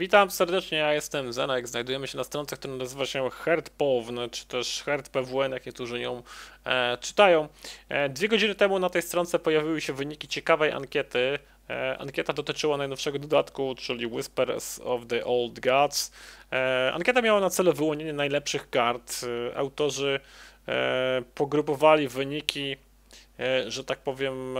Witam serdecznie, ja jestem Zenek. Znajdujemy się na stronce, która nazywa się HerdPown, czy też HerdPWN, jak niektórzy ją e, czytają. E, dwie godziny temu na tej stronce pojawiły się wyniki ciekawej ankiety. E, ankieta dotyczyła najnowszego dodatku, czyli Whispers of the Old Gods. E, ankieta miała na celu wyłonienie najlepszych kart. E, autorzy e, pogrupowali wyniki, że tak powiem,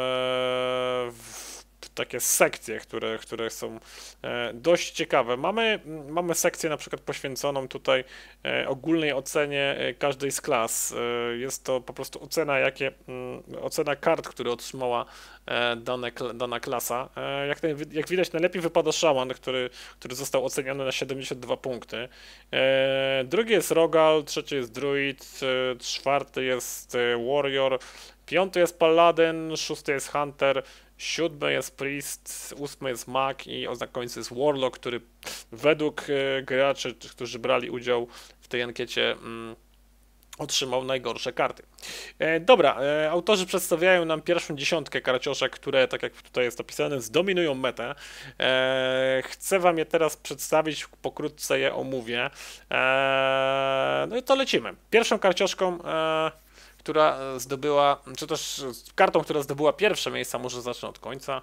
w takie sekcje, które, które są e, dość ciekawe. Mamy, mamy sekcję na przykład poświęconą tutaj e, ogólnej ocenie e, każdej z klas. Jest to po prostu ocena, jakie, mm, ocena kart, które otrzymała dane, dana klasa. Jak, jak widać, najlepiej wypada Shaman, który, który został oceniony na 72 punkty. Drugi jest Rogal, trzeci jest Druid, czwarty jest Warrior, piąty jest Paladin, szósty jest Hunter, Siódmy jest Priest, ósmy jest Mag i na końcu jest Warlock, który według e, graczy, którzy brali udział w tej ankiecie, mm, otrzymał najgorsze karty. E, dobra, e, autorzy przedstawiają nam pierwszą dziesiątkę karcioszek, które, tak jak tutaj jest opisane, zdominują metę. Chcę wam je teraz przedstawić, pokrótce je omówię. No i to lecimy. Pierwszą karcioszką która zdobyła, czy też kartą, która zdobyła pierwsze miejsca, może zacznę od końca.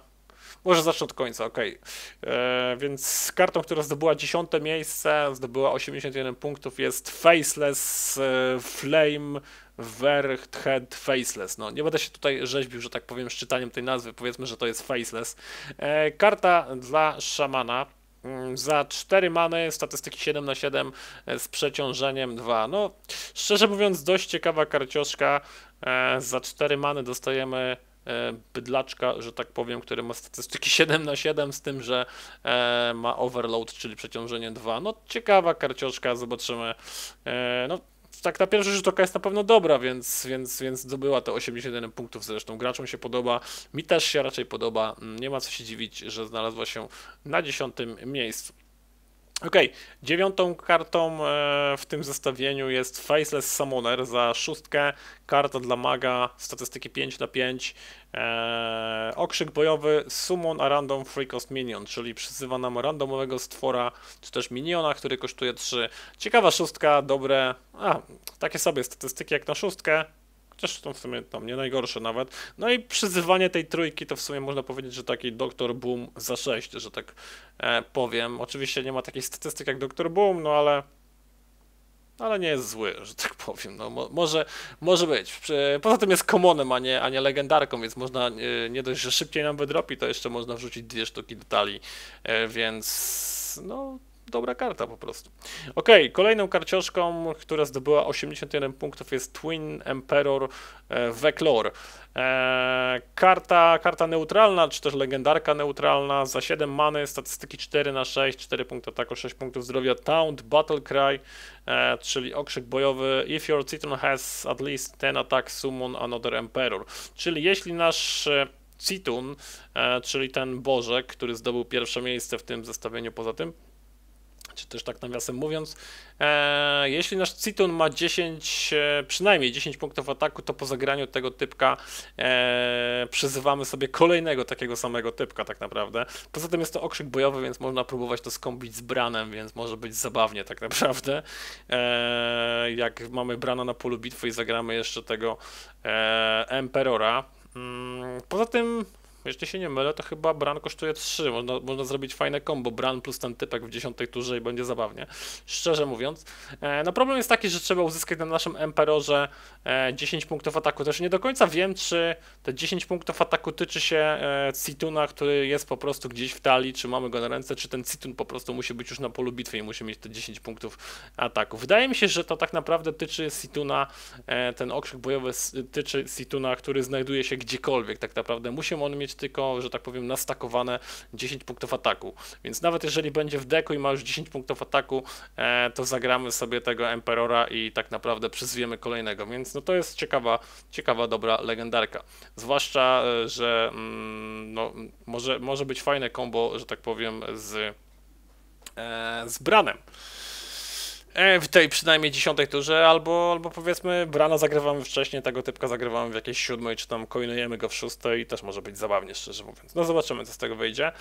Może zacznę od końca, ok. E, więc kartą, która zdobyła dziesiąte miejsce, zdobyła 81 punktów, jest Faceless e, Flame Verhead Faceless. No, nie będę się tutaj rzeźbił, że tak powiem, z czytaniem tej nazwy, powiedzmy, że to jest Faceless. E, karta dla szamana. Mm, za 4 many, statystyki 7 na 7 e, z przeciążeniem 2. No, szczerze mówiąc, dość ciekawa karcioszka. E, za 4 many dostajemy e, bydlaczka, że tak powiem, który ma statystyki 7 na 7 z tym, że ma overload, czyli przeciążenie 2. No, ciekawa karcioszka, zobaczymy. No, tak na pierwszy rzut oka jest na pewno dobra, więc, więc, więc zdobyła te 81 punktów zresztą. Graczom się podoba, mi też się raczej podoba. Nie ma co się dziwić, że znalazła się na dziesiątym miejscu. Ok, dziewiątą kartą e, w tym zestawieniu jest Faceless Summoner za szóstkę, karta dla maga, statystyki 5 na 5, e, okrzyk bojowy Summon a Random Free Cost Minion, czyli przyzywa nam randomowego stwora, czy też miniona, który kosztuje 3. Ciekawa szóstka, dobre, a, takie sobie statystyki jak na szóstkę, chociaż to w sumie tam nie najgorsze nawet. No i przyzywanie tej trójki to w sumie można powiedzieć, że taki Doktor Boom za 6, że tak e, powiem. Oczywiście nie ma takiej statystyk jak Doktor Boom, no ale ale nie jest zły, że tak powiem. No, mo może, może być. Poza tym jest komonem, a nie, a nie legendarką, więc można nie, nie dość, że szybciej nam wydropi, to jeszcze można wrzucić dwie sztuki detali, e, więc no dobra karta po prostu. Ok, kolejną karcioszką, która zdobyła 81 punktów jest Twin Emperor e, Veclor. E, karta, karta neutralna, czy też legendarka neutralna za 7 many, statystyki 4 na 6, 4 punkty ataku, 6 punktów zdrowia, Taunt, Battle Cry, e, czyli okrzyk bojowy, if your Citon has at least 10 attack, summon another Emperor. Czyli jeśli nasz Citun, czyli ten Bożek, który zdobył pierwsze miejsce w tym zestawieniu poza tym, czy też tak nawiasem mówiąc, e, jeśli nasz Citun ma 10, e, przynajmniej 10 punktów ataku, to po zagraniu tego typka e, przyzywamy sobie kolejnego takiego samego typka tak naprawdę. Poza tym jest to okrzyk bojowy, więc można próbować to skombić z Branem, więc może być zabawnie tak naprawdę. E, jak mamy Brana na polu bitwy i zagramy jeszcze tego e, Emperora. Mm, poza tym jeśli się nie mylę, to chyba Bran kosztuje 3. Można, można zrobić fajne combo. Bran plus ten typek w 10 turze i będzie zabawnie. Szczerze mówiąc. E, no problem jest taki, że trzeba uzyskać na naszym Emperorze e, 10 punktów ataku. Też nie do końca wiem, czy te 10 punktów ataku tyczy się e, Cituna, który jest po prostu gdzieś w talii, czy mamy go na ręce, czy ten Citun po prostu musi być już na polu bitwy i musi mieć te 10 punktów ataku. Wydaje mi się, że to tak naprawdę tyczy Situna, e, ten okrzyk bojowy tyczy Situna, który znajduje się gdziekolwiek tak naprawdę. Musi on mieć tylko, że tak powiem, nastakowane 10 punktów ataku. Więc nawet jeżeli będzie w deku i ma już 10 punktów ataku, e, to zagramy sobie tego Emperora i tak naprawdę przyzwiemy kolejnego. Więc no to jest ciekawa, ciekawa, dobra legendarka. Zwłaszcza, e, że mm, no, może, może być fajne combo, że tak powiem, z, e, z Branem. E, w tej przynajmniej dziesiątej turze, albo, albo powiedzmy Brana zagrywamy wcześniej, tego typka zagrywamy w jakiejś siódmej, czy tam coinujemy go w szóstej i też może być zabawnie, szczerze mówiąc. No zobaczymy, co z tego wyjdzie.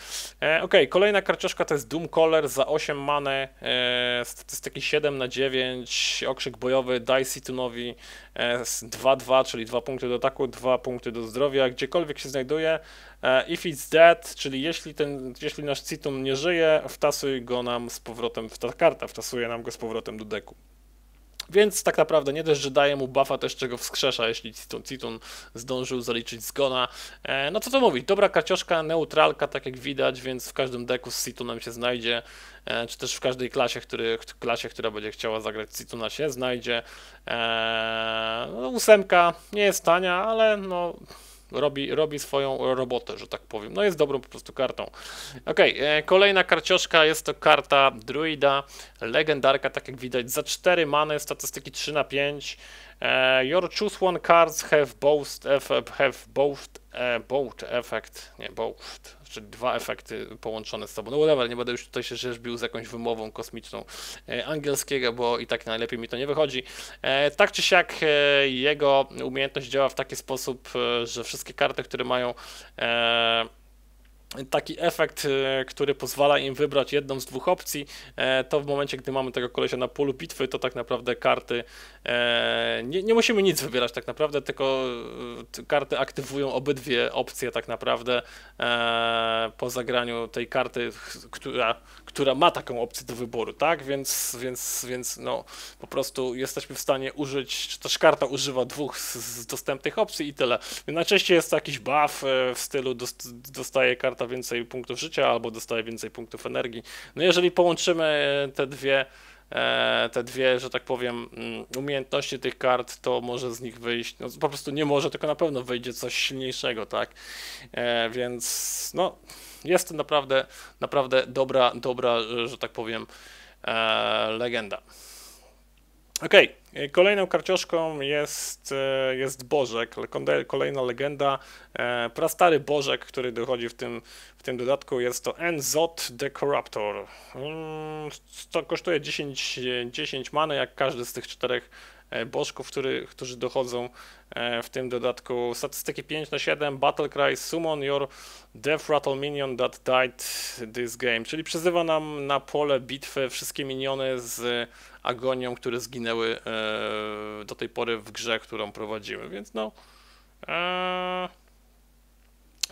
E, ok, kolejna karcioszka to jest Doom Caller za 8 many, e, statystyki 7 na 9, okrzyk bojowy, Dicey Tunowi e, 2-2, czyli 2 punkty do ataku, 2 punkty do zdrowia, gdziekolwiek się znajduje. E, if it's dead, czyli jeśli, ten, jeśli nasz Citum nie żyje, wtasuj go nam z powrotem, ta karta wtasuje nam go z powrotem do deku. Więc tak naprawdę nie dość, że daje mu buffa, też czego wskrzesza, jeśli Citun, Citun zdążył zaliczyć zgona. E, no co to mówić, dobra karcioszka, neutralka, tak jak widać, więc w każdym deku z Citunem się znajdzie, e, czy też w każdej klasie, który, klasie która będzie chciała zagrać Cituna się znajdzie. E, no, ósemka nie jest tania, ale no robi, robi swoją robotę, że tak powiem. No jest dobrą po prostu kartą. Ok, kolejna karcioszka jest to karta Druida, legendarka, tak jak widać, za 4 many, statystyki 3 na 5. E, your choose one cards have both, have both, uh, both effect, nie, both, czyli dwa efekty połączone z sobą. No whatever, nie będę już tutaj się rzeźbił z jakąś wymową kosmiczną e, angielskiego, bo i tak najlepiej mi to nie wychodzi. E, tak czy siak e, jego umiejętność działa w taki sposób, że wszystkie karty, które mają taki efekt, e, który pozwala im wybrać jedną z dwóch opcji, e, to w momencie, gdy mamy tego kolesia na polu bitwy, to tak naprawdę karty, e, nie, nie musimy nic wybierać tak naprawdę, tylko karty aktywują obydwie opcje tak naprawdę po zagraniu tej karty, która, która ma taką opcję do wyboru, tak, więc, więc, więc no po prostu jesteśmy w stanie użyć, czy też karta używa dwóch z, dostępnych opcji i tyle. Najczęściej jest to jakiś buff w stylu dostaje karta więcej punktów życia albo dostaje więcej punktów energii. No jeżeli połączymy e, te dwie, e, te dwie, że tak powiem, mm, umiejętności tych kart, to może z nich wyjść, no po prostu nie może, tylko na pewno wyjdzie coś silniejszego, tak? E, więc no, jest to naprawdę, naprawdę dobra, dobra, że tak powiem, legenda. Okej, okay. kolejną karcioszką jest, e, jest Bożek, kolejna legenda. E, prastary Bożek, który dochodzi w tym, w tym dodatku, jest to Enzot the Corruptor. Mm, to kosztuje 10, 10 many, jak każdy z tych czterech E, bożków, który, którzy dochodzą e, w tym dodatku. Statystyki 5 na 7, Battle Cry, Summon your Death Rattle Minion that died this game, czyli przyzywa nam na pole bitwy wszystkie miniony z agonią, które zginęły e, do tej pory w grze, którą prowadzimy, więc no...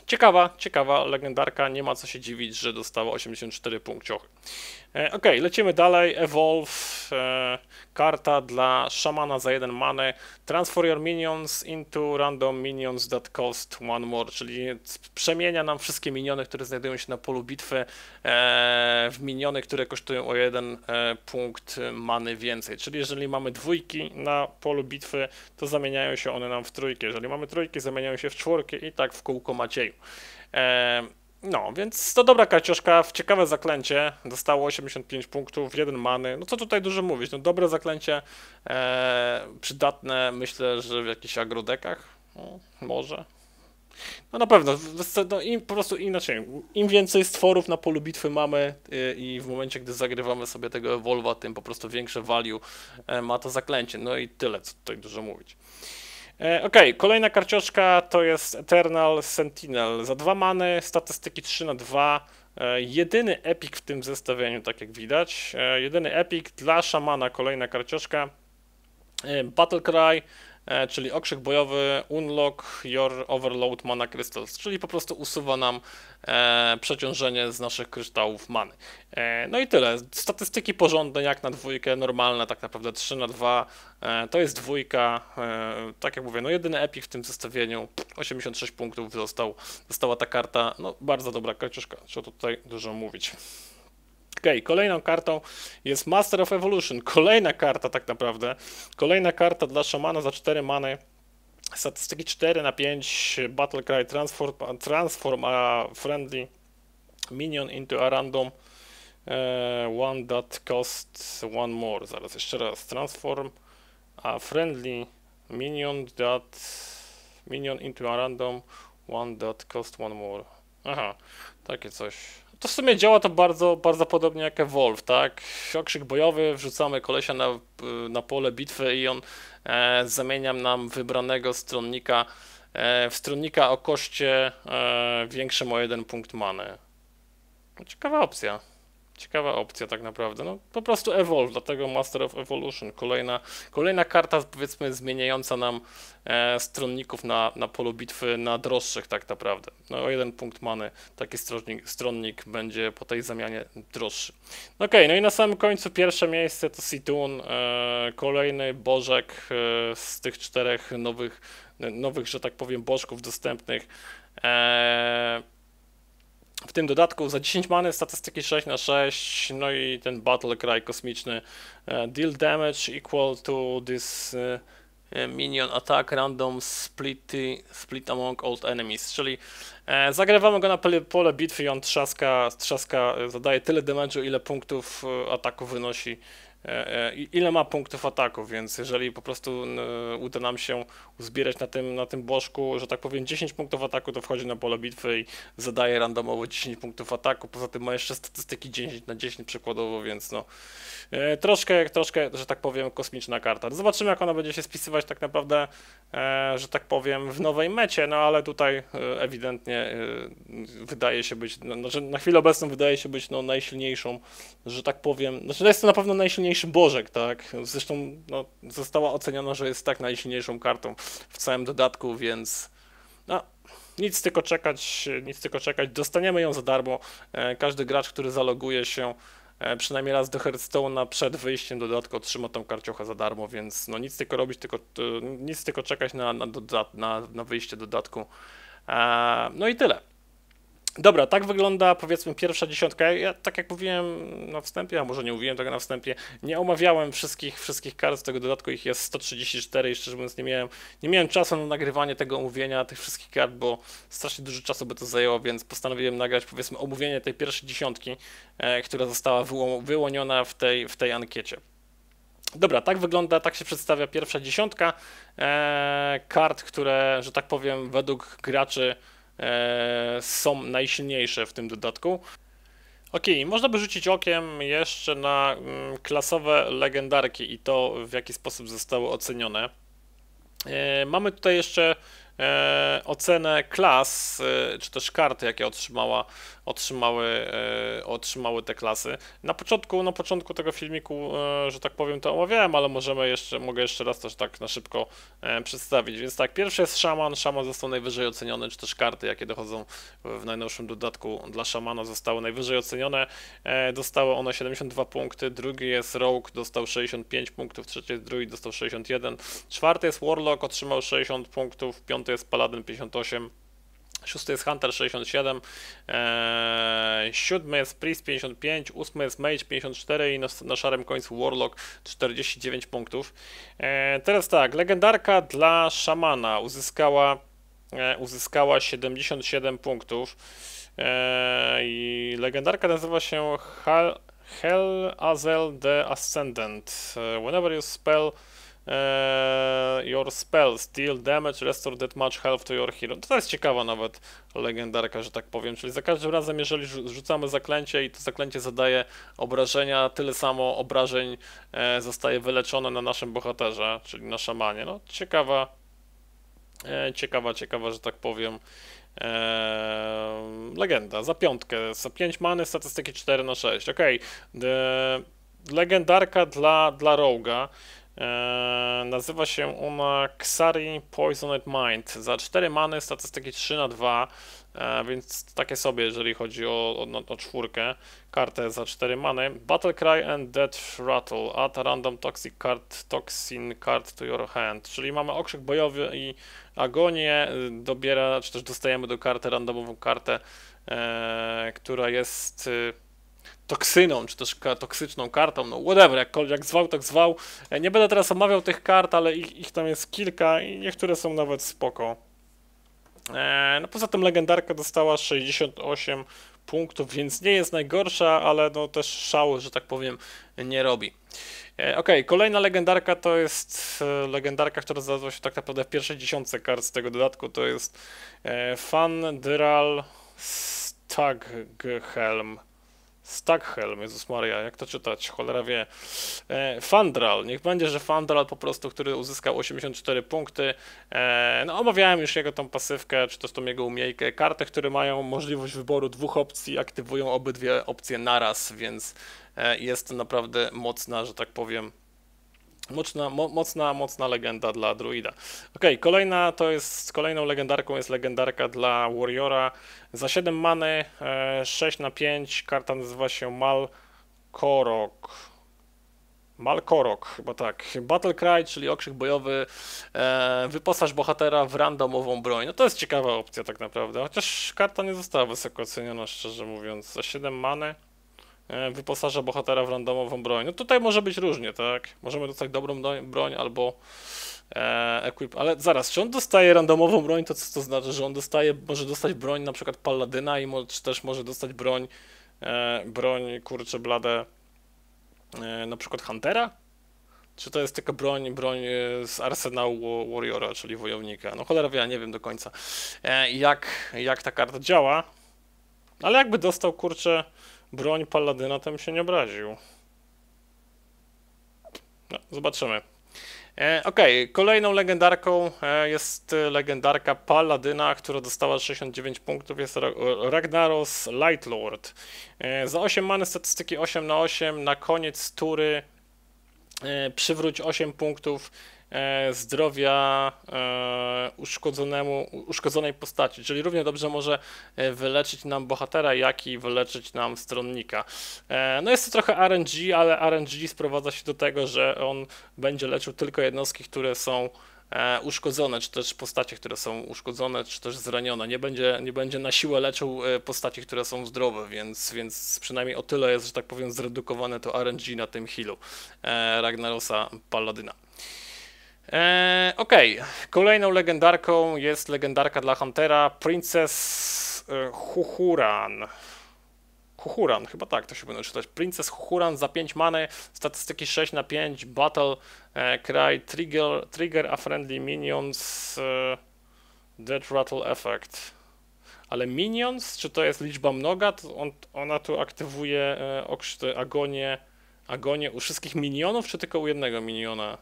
Ciekawa, ciekawa legendarka, nie ma co się dziwić, że dostała 84 punkciochy. E, ok, lecimy dalej. Evolve, e, karta dla szamana za jeden manę. Transfer your minions into random minions that cost one more, czyli przemienia nam wszystkie miniony, które znajdują się na polu bitwy e, w miniony, które kosztują o jeden e, punkt many więcej. Czyli jeżeli mamy dwójki na polu bitwy, to zamieniają się one nam w trójki. Jeżeli mamy trójki, zamieniają się w czwórki i tak w kółko Macieju. No, więc to dobra karcioszka, w ciekawe zaklęcie, dostało 85 punktów, jeden many, no co tutaj dużo mówić, no dobre zaklęcie, e, przydatne myślę, że w jakichś agrodekach, no, może. No na pewno, no, im, po prostu inaczej, im więcej stworów na polu bitwy mamy y, i w momencie, gdy zagrywamy sobie tego Evolva, tym po prostu większe value e, ma to zaklęcie, no i tyle, co tutaj dużo mówić. E, ok, kolejna karcioszka to jest Eternal Sentinel. Za dwa many, statystyki 3 na 2. E, jedyny epic w tym zestawieniu, tak jak widać. E, jedyny epic dla szamana, kolejna karcioszka. Battle Cry, E, czyli okrzyk bojowy Unlock Your Overload Mana Crystals, czyli po prostu usuwa nam e, przeciążenie z naszych kryształów many. E, no i tyle. Statystyki porządne jak na dwójkę, normalne tak naprawdę 3 na 2 e, to jest dwójka, e, tak jak mówię, no jedyny epic w tym zestawieniu, 86 punktów został, dostała ta karta, no bardzo dobra karciuszka, trzeba tutaj dużo mówić. Ok, kolejną kartą jest Master of Evolution. Kolejna karta tak naprawdę. Kolejna karta dla szamana za 4 many. Statystyki 4 na 5, Battle Cry, Transform, transform a Friendly Minion into a Random uh, One that costs one more. Zaraz jeszcze raz. Transform a Friendly Minion that Minion into a Random One that costs one more. Aha, takie coś to w sumie działa to bardzo, bardzo podobnie jak Evolve, tak? Okrzyk bojowy, wrzucamy kolesia na, na pole bitwy i on e, zamienia nam wybranego stronnika e, w stronnika o koszcie e, większym o jeden punkt many. Ciekawa opcja. Ciekawa opcja tak naprawdę. No, po prostu Evolve, dlatego Master of Evolution. Kolejna, kolejna karta, powiedzmy, zmieniająca nam e, stronników na, na polu bitwy na droższych tak naprawdę. No, o jeden punkt many taki stronnik, stronnik będzie po tej zamianie droższy. Ok, no i na samym końcu pierwsze miejsce to Situn, e, kolejny bożek e, z tych czterech nowych, nowych, że tak powiem, bożków dostępnych. E, w tym dodatku za 10 many statystyki 6 na 6 no i ten Battle Cry kosmiczny. E, deal damage equal to this e, e, minion attack random split, split among old enemies, czyli zagrywamy go na pole bitwy i on trzaska, trzaska zadaje tyle damage'u, ile punktów ataku wynosi ile ma punktów ataku, więc jeżeli po prostu uda nam się uzbierać na tym, na tym bożku, że tak powiem 10 punktów ataku, to wchodzi na pole bitwy i zadaje randomowo 10 punktów ataku, poza tym ma jeszcze statystyki 10 na 10 przykładowo, więc no e, troszkę, troszkę, że tak powiem kosmiczna karta. Zobaczymy jak ona będzie się spisywać tak naprawdę, że tak powiem w nowej mecie, no ale tutaj ewidentnie wydaje się być, no, znaczy na chwilę obecną wydaje się być no najsilniejszą, że tak powiem, znaczy jest to na pewno najsilniejsza najsilniejszy Bożek, tak? Zresztą no, została oceniona, że jest tak najsilniejszą kartą w całym dodatku, więc no, nic tylko czekać, nic tylko czekać. Dostaniemy ją za darmo. E, każdy gracz, który zaloguje się e, przynajmniej raz do Hearthstone'a przed wyjściem do dodatku otrzyma tą karciochę za darmo, więc no nic tylko robić, tylko, e, nic tylko czekać na, na, na, na wyjście dodatku. No i tyle. Dobra, tak wygląda powiedzmy pierwsza dziesiątka. Ja tak jak mówiłem na wstępie, a może nie mówiłem tego na wstępie, nie omawiałem wszystkich, wszystkich kart z tego dodatku, ich jest 134 i szczerze mówiąc nie miałem, nie miałem czasu na nagrywanie tego omówienia tych wszystkich kart, bo strasznie dużo czasu by to zajęło, więc postanowiłem nagrać powiedzmy omówienie tej pierwszej dziesiątki, e, która została wyłoniona w tej, w tej ankiecie. Dobra, tak wygląda, tak się przedstawia pierwsza dziesiątka e, kart, które, że tak powiem, według graczy są najsilniejsze w tym dodatku. Ok, można by rzucić okiem jeszcze na mm, klasowe legendarki i to w jaki sposób zostały ocenione. E, mamy tutaj jeszcze e, ocenę klas, e, czy też karty, jakie otrzymała, otrzymały, e, otrzymały te klasy. Na początku, na początku tego filmiku, e, że tak powiem, to omawiałem, ale możemy jeszcze, mogę jeszcze raz też tak na szybko e, przedstawić. Więc tak, pierwszy jest szaman, szaman został najwyżej oceniony, czy też karty, jakie dochodzą w najnowszym dodatku dla szamana zostały najwyżej ocenione. E, dostały one 72 punkty, drugi jest rogue, dostał 65 punktów, trzeci jest druid, dostał 61, czwarty jest warlock, otrzymał 60 punktów, piąty piąty jest Paladin 58, szósty jest Hunter 67, e, siódmy jest Priest 55, ósmy jest Mage 54 i na, szarym końcu Warlock 49 punktów. E, teraz tak, legendarka dla szamana uzyskała, e, uzyskała 77 punktów i legendarka nazywa się Hell, Hell Azel the Ascendant. Whenever you spell Uh, your spells deal damage, restore that much health to your hero. To jest ciekawa nawet legendarka, że tak powiem. Czyli za każdym razem, jeżeli rzucamy zaklęcie i to zaklęcie zadaje obrażenia, tyle samo obrażeń e, zostaje wyleczone na naszym bohaterze, czyli na szamanie. No, ciekawa, e, ciekawa, ciekawa, że tak powiem. E, legenda, za piątkę, za 5 many, statystyki 4 na 6. Ok, legendarka dla, dla Roga. Eee, nazywa się ona Xari Poisoned Mind. Za 4 many, statystyki 3 na 2, eee, więc takie sobie, jeżeli chodzi o, o, o czwórkę. Kartę za 4 many. Battle Cry and Death Rattle. Add a random toxic card, toxin card to your hand. Czyli mamy okrzyk bojowy i agonię. Dobiera, czy też dostajemy do karty randomową kartę, eee, która jest toksyną, czy też toksyczną kartą, no whatever, jakkolwiek zwał, tak zwał. E, nie będę teraz omawiał tych kart, ale ich, ich tam jest kilka i niektóre są nawet spoko. E, no poza tym legendarka dostała 68 punktów, więc nie jest najgorsza, ale no też szału, że tak powiem, nie robi. E, ok, kolejna legendarka to jest legendarka, która znalazła się tak naprawdę w pierwszej dziesiątce kart z tego dodatku, to jest Fan Dyral Staghelm. Staghelm, Jezus Maria, jak to czytać? Cholera wie. E, Fandral, niech będzie, że Fandral po prostu, który uzyskał 84 punkty. E, no omawiałem już jego tą pasywkę, czy też tą jego umiejkę. Karty, które mają możliwość wyboru dwóch opcji, aktywują obydwie opcje naraz, więc e, jest to naprawdę mocna, że tak powiem, Mocna, mo, mocna, mocna legenda dla druida. Ok, kolejna to jest, kolejną legendarką jest legendarka dla Warriora. Za 7 many, e, 6 na 5, karta nazywa się Malkorok. Malkorok, chyba tak. Battle Cry, czyli okrzyk bojowy. E, wyposaż bohatera w randomową broń. No to jest ciekawa opcja tak naprawdę. Chociaż karta nie została wysoko oceniona, szczerze mówiąc. Za 7 many. E, wyposaża bohatera w randomową broń. No tutaj może być różnie, tak? Możemy dostać dobrą broń albo e, equip, ale zaraz, czy on dostaje randomową broń, to co to znaczy, że on dostaje, może dostać broń na przykład Palladyna i mo, czy też może dostać broń, e, broń, kurczę, blade, e, na przykład Huntera? Czy to jest tylko broń, broń e, z arsenału Warriora, czyli wojownika? No cholera wie, ja nie wiem do końca, e, jak, jak ta karta działa, ale jakby dostał, kurczę, broń Paladyna, bym się nie obraził. No, zobaczymy. E, ok, kolejną legendarką e, jest legendarka Paladyna, która dostała 69 punktów, jest Ragnaros Lightlord. E, za 8 many statystyki 8 na 8 na koniec tury e, przywróć 8 punktów zdrowia e, uszkodzonemu, uszkodzonej postaci, czyli równie dobrze może e, wyleczyć nam bohatera, jak i wyleczyć nam stronnika. No jest to trochę RNG, ale RNG sprowadza się do tego, że on będzie leczył tylko jednostki, które są uszkodzone, czy też postacie, które są uszkodzone, czy też zranione. Nie będzie, nie będzie na siłę leczył postaci, które są zdrowe, więc, więc przynajmniej o tyle jest, że tak powiem, zredukowane to RNG na tym healu Ragnarosa Paladyna. Eee, Okej, okay. kolejną legendarką jest legendarka dla Huntera, Princess e, Huhuran. Huhuran, chyba tak to się będzie czytać. Princess Huhuran za 5 many, statystyki 6 na 5, Battle e, Cry, Trigger, trigger a Friendly Minions, e, Dead Rattle Effect. Ale Minions, czy to jest liczba mnoga? To on, ona tu aktywuje okrzty, agonię, agonię u wszystkich minionów, czy tylko u jednego miniona?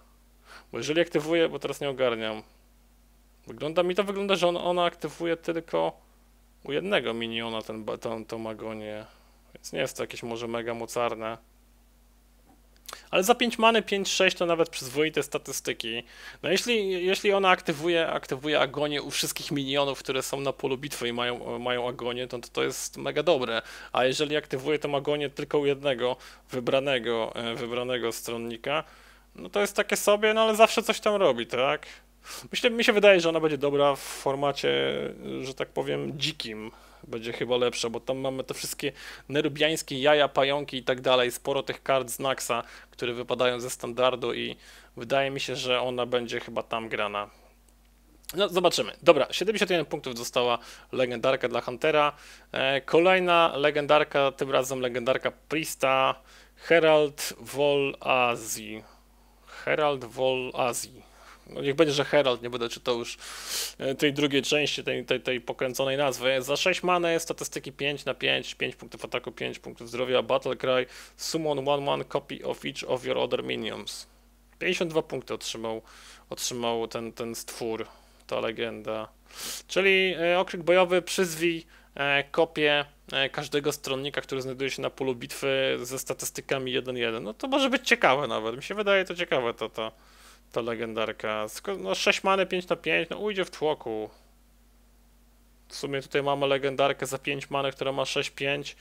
Bo jeżeli aktywuje, bo teraz nie ogarniam. Wygląda mi to wygląda, że on, ona aktywuje tylko u jednego miniona ten, tą, tą magonię. Więc nie jest to jakieś może mega mocarne. Ale za 5 many 5-6 to nawet przyzwoite statystyki. No jeśli, jeśli ona aktywuje, aktywuje agonię u wszystkich minionów, które są na polu bitwy i mają, mają agonię, to, to to jest mega dobre. A jeżeli aktywuje tę agonię tylko u jednego wybranego, e, wybranego stronnika, no to jest takie sobie, no ale zawsze coś tam robi, tak? Myślę, mi się wydaje, że ona będzie dobra w formacie, że tak powiem, dzikim. Będzie chyba lepsza, bo tam mamy te wszystkie nerubiańskie jaja, pająki i tak dalej. Sporo tych kart z Naxa, które wypadają ze standardu i wydaje mi się, że ona będzie chyba tam grana. No, zobaczymy. Dobra, 71 punktów dostała legendarka dla Huntera. E, kolejna legendarka, tym razem legendarka Prista, Herald Vol Azji. Herald Vol Azji. No niech będzie, że Herald, nie będę czytał już e, tej drugiej części, tej, tej, tej pokręconej nazwy. Za 6 many, statystyki 5 na 5, 5 punktów ataku, 5 punktów zdrowia, Battle Cry, Summon 1-1 copy of each of your other minions. 52 punkty otrzymał, otrzymał ten, ten stwór, ta legenda. Czyli e, okrzyk bojowy, przyzwij E, kopię e, każdego stronnika, który znajduje się na polu bitwy ze statystykami 1-1. No to może być ciekawe nawet. Mi się wydaje to ciekawe to, to, to legendarka. No 6 many 5 na 5, no ujdzie w tłoku. W sumie tutaj mamy legendarkę za 5 many, która ma 6-5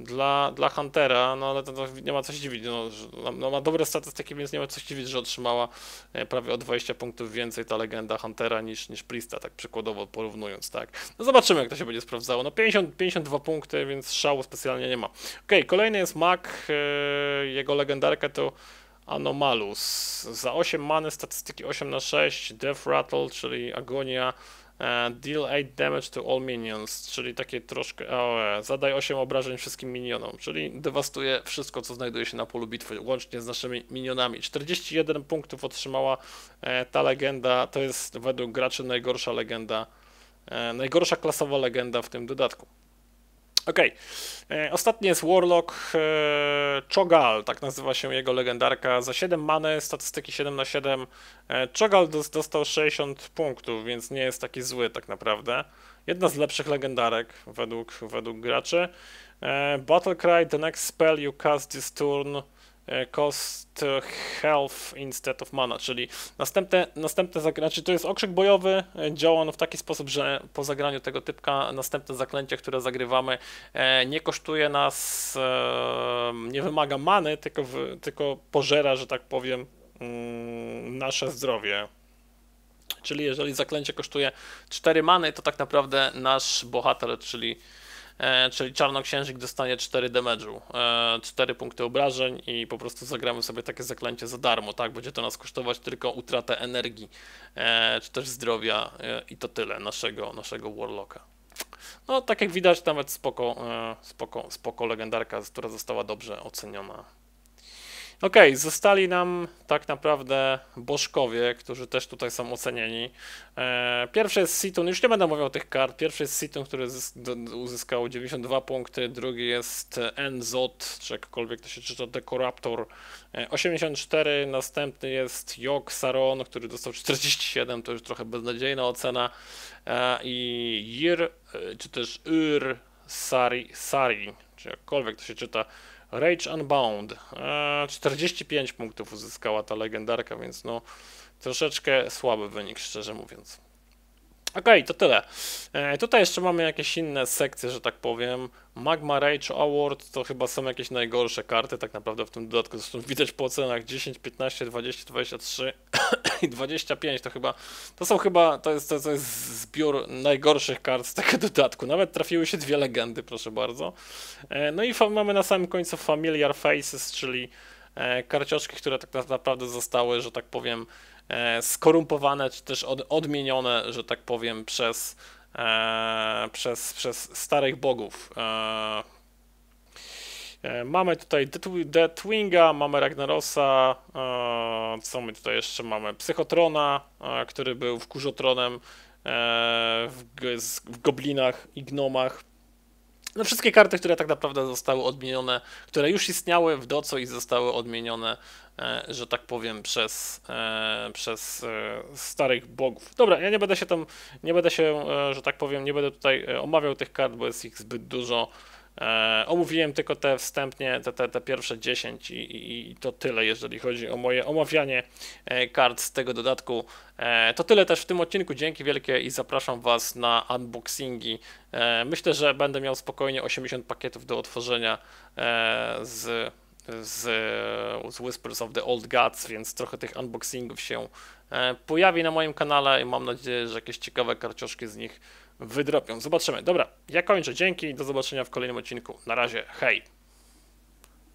dla, dla Huntera, no ale to, to nie ma co się dziwić, no, no, ma dobre statystyki, więc nie ma co się dziwić, że otrzymała e, prawie o 20 punktów więcej ta legenda Huntera niż, niż Prista, tak przykładowo porównując, tak. No zobaczymy, jak to się będzie sprawdzało. No 50, 52 punkty, więc szału specjalnie nie ma. Ok, kolejny jest Mac, e, jego legendarka to Anomalus. Za 8 many, statystyki 8 na 6, Death Rattle, czyli agonia, E, deal 8 damage to all minions, czyli takie troszkę AOE. Zadaj 8 obrażeń wszystkim minionom, czyli dewastuje wszystko, co znajduje się na polu bitwy, łącznie z naszymi minionami. 41 punktów otrzymała e, ta legenda, to jest według graczy najgorsza legenda, e, najgorsza klasowa legenda w tym dodatku. Okej. Okay. Ostatni jest Warlock e, Chogal, tak nazywa się jego legendarka. Za 7 many, statystyki 7 na 7. E, Chogal dostał 60 punktów, więc nie jest taki zły tak naprawdę. Jedna z lepszych legendarek według, według graczy. E, Battle Cry, the next spell you cast this turn E, cost health instead of mana, czyli następne, następne zaklęcie, to jest okrzyk bojowy, e, działa on w taki sposób, że po zagraniu tego typka następne zaklęcie, które zagrywamy e, nie kosztuje nas, nie wymaga many, tylko, tylko pożera, że tak powiem, mm, nasze zdrowie. Czyli jeżeli zaklęcie kosztuje 4 many, to tak naprawdę nasz bohater, czyli E, czyli Czarnoksiężnik dostanie 4 damage'u, 4 e, punkty obrażeń i po prostu zagramy sobie takie zaklęcie za darmo, tak? Będzie to nas kosztować tylko utratę energii, e, czy też zdrowia i to tyle naszego, naszego Warlocka. No, tak jak widać, nawet spoko, spoko, spoko legendarka, która została dobrze oceniona. Ok, zostali nam tak naprawdę bożkowie, którzy też tutaj są ocenieni. E, pierwszy jest Situn, już nie będę mówił o tych kart. Pierwszy jest Situn, który uzyskał 92 punkty, drugi jest Enzot, czy jakkolwiek to się czyta, Decoraptor 84, e, następny jest Jok Saron, który dostał 47, to już trochę beznadziejna ocena. E, I Yir, czy też Ur Sari, Sari, czy jakkolwiek to się czyta, Rage Unbound. 45 e, punktów uzyskała ta legendarka, więc no troszeczkę słaby wynik, szczerze mówiąc. Ok, to tyle. E, tutaj jeszcze mamy jakieś inne sekcje, że tak powiem. Magma Rage Award to chyba są jakieś najgorsze karty, tak naprawdę w tym dodatku. Zresztą widać po ocenach 10, 15, 20, 23 i 25 to chyba, to są chyba, to jest, to, to jest zbiór najgorszych kart z tego dodatku. Nawet trafiły się dwie legendy, proszę bardzo. E, no i mamy na samym końcu Familiar Faces, czyli e, karcioczki, które tak naprawdę zostały, że tak powiem, skorumpowane, czy też od, odmienione, że tak powiem, przez, e, przez, przez starych bogów. E, e mamy tutaj Deathwinga, mamy Ragnarosa, e, co my tutaj jeszcze mamy? Psychotrona, e, który był wkurzotronem w, w goblinach i gnomach. No wszystkie karty, które tak naprawdę zostały odmienione, które już istniały w DOCO i zostały odmienione, e, że tak powiem, przez, e, przez e, starych bogów. Dobra, ja nie będę się tam, nie będę się, że tak powiem, nie będę tutaj omawiał tych kart, bo jest ich zbyt dużo. E, omówiłem tylko te wstępnie, te, te, te pierwsze 10 i, i, i, to tyle, jeżeli chodzi o moje omawianie e, kart z tego dodatku. E, to tyle też w tym odcinku, dzięki wielkie i zapraszam Was na unboxingi. E, myślę, że będę miał spokojnie 80 pakietów do otworzenia e, z, z, z Whispers of the Old Gods, więc trochę tych unboxingów się e, pojawi na moim kanale i mam nadzieję, że jakieś ciekawe karcioszki z nich wydropią. Zobaczymy. Dobra, ja kończę. Dzięki, do zobaczenia w kolejnym odcinku. Na razie, hej!